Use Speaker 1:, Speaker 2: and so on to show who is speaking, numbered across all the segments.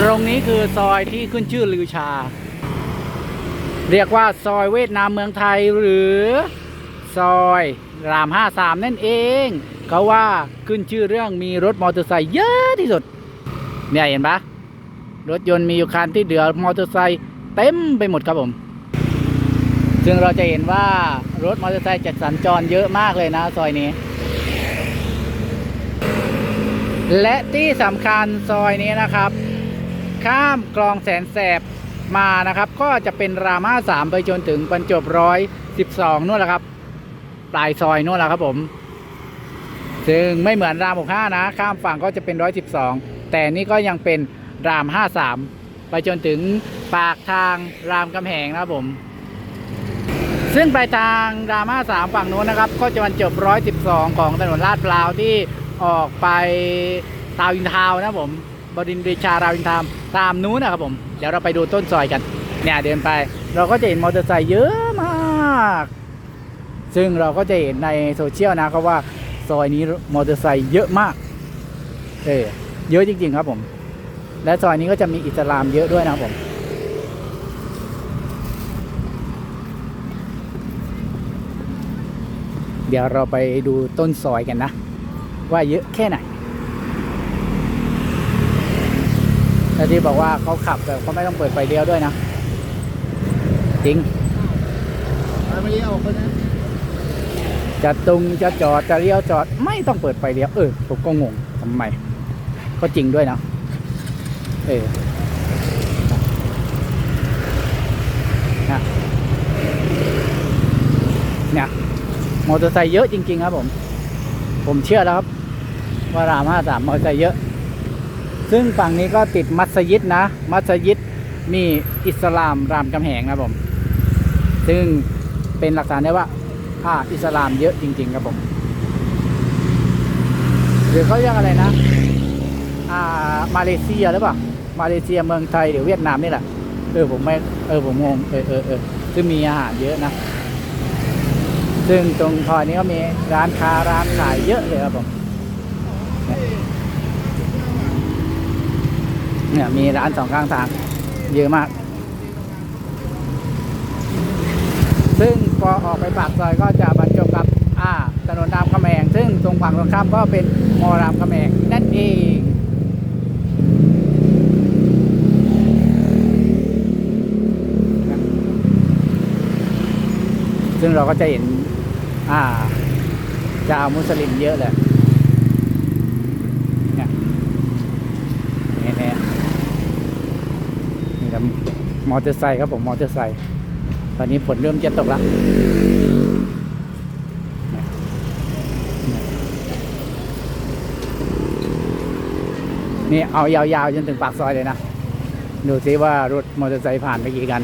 Speaker 1: ตรงนี้คือซอยที่ขึ้นชื่อลือชา เรียกว่าซอยเวียดนามเมืองไทยหรือ ซอยราม53นั่นเอง เขาว่าขึ้นชื่อเรื่องมีรถมอเตอร์ไซค์เยอะที่สุด เนี่ยเห็นปะรถยนต์มีอยู่คันที่เหลือมอเตอร์ไซค์เต็มไปหมดครับผม ซึ่งเราจะเห็นว่ารถมอเตอร์ไซค์จัดสัญจรเยอะมากเลยนะซอยนี้ และที่สำคัญซอยนี้นะครับ ข้ามคลองแสนแสบมานะครับ ก็จะเป็นรามาสามไปจนถึงบรรจบร้อยสิบสองนู่นแหละครับ ปลายซอยนู่นแหละครับผม ซึ่งไม่เหมือนรามหกห้านะ ข้ามฝั่งก็จะเป็นร้อยสิบสองแต่นี่ก็ยังเป็นรามห้าสามไปจนถึงปากทางรามกำแหงนะครับผม ซึ่งปลายทางรามาสามฝั่งนู้นนะครับ ก็จะบรรจบร้อยสิบสองของถนนลาดพร้าวที่ออกไปตาวอินทาวนะผม บดินทร์ปรีชารามอินทาวน์ตามนู้นนะครับผม เดี๋ยวเราไปดูต้นซอยกัน เนี่ยเดินไป เราก็จะเห็นมอเตอร์ไซค์เยอะมาก ซึ่งเราก็จะเห็นในโซเชียลนะครับว่าซอยนี้มอเตอร์ไซค์เยอะมาก เออเยอะจริง ๆ ครับผม และซอยนี้ก็จะมีอิสลามเยอะด้วยนะครับผมเดี๋ยวเราไปดูต้นซอยกันนะ ว่าเยอะแค่ไหน แต่ที่บอกว่าเขาขับแบบเขาไม่ต้องเปิดไฟเลี้ยวด้วยนะ จริง
Speaker 2: ไม่ได้ออกไปนะ
Speaker 1: จะตรงจะจอดจะเลี้ยวจอด ไม่ต้องเปิดไฟเลี้ยวเออผมก็งงทำไมก็จริงด้วยนะเออนะเนี่ยมอเตอร์ไซค์เยอะจริง ๆ ครับผม ผมเชื่อแล้วครับ ว่ารามห้าสามมอเตอร์ไซค์เยอะ ซึ่งฝั่งนี้ก็ติดมัสยิดนะ มัสยิดมีอิสลามรามคำแหงนะผม ซึ่งเป็นหลักฐานได้ว่าอ่าอิสลามเยอะจริง ๆ ครับผม หรือเขาเรียกอะไรนะ อ่า มาเลเซียหรือเปล่า มาเลเซียเมืองไทยหรือเวียดนามนี่แหละ เออผมไม่ เออผมงง เออเออเออซึ่งมีอาหารเยอะนะ ซึ่งตรงซอยนี้ก็มีร้านค้าร้านขายเยอะเลยครับผม เนี่ยมีร้านสองข้างทางเยอะมาก ซึ่งพอออกไปปากซอยก็จะบรรจบกับอ่าถนนรามคำแหงซึ่งตรงฝั่งตรงข้ามก็เป็นมอรามคำแหงนั่นเองซึ่งเราก็จะเห็นอ่าชาวมุสลิมเยอะเลยเนี่ยเนี่ยนี่ครับม อเตอร์ไซค์ครับผมมอเตอร์ไซค์ตอนนี้ฝนเริ่มจะตกแล้วนี่เอายาวๆจนถึงปากซอยเลยนะดูซิว่ารถมอเตอร์ไซค์ผ่านไปกี่คัน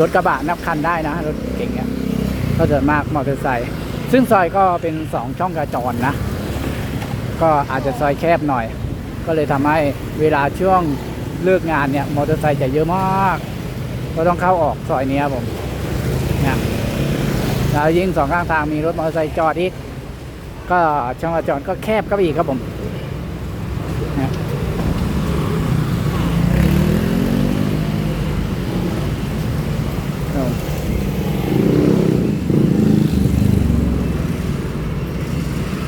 Speaker 1: รถกระบะนับคันได้นะ รถเก่งเนี่ยก็จะมากมอเตอร์ไซค์ซึ่งซอยก็เป็นสองช่องกระจรนะ ก็อาจจะซอยแคบหน่อย ก็เลยทำให้เวลาช่วงเลิกงานเนี่ยมอเตอร์ไซค์จะเยอะมาก ก็ต้องเข้าออกซอยนี้ครับผมนะแล้วยิ่งสองข้างทางมีรถมอเตอร์ไซค์จอดอีก ก็ช่องจอดก็แคบก็อีกครับผมนะครับ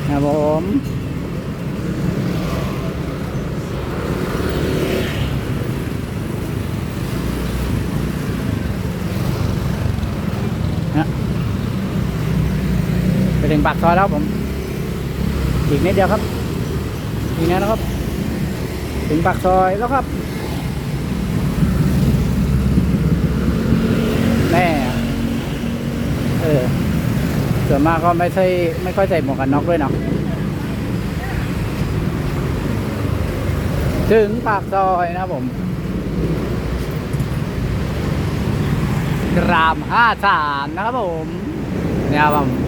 Speaker 1: ครับผมไป ถึงปากซอยแล้วผม อีกนิดเดียวครับ อีกนิดนะครับ ถึงปากซอยแล้วครับแม่เออส่วนมากก็ไม่ใช่ไม่ค่อยใส่หมวกกันน็อกด้วยเนาะถึงปากซอยนะผมรามห้าสามนะครับผมเนี่ยครับผม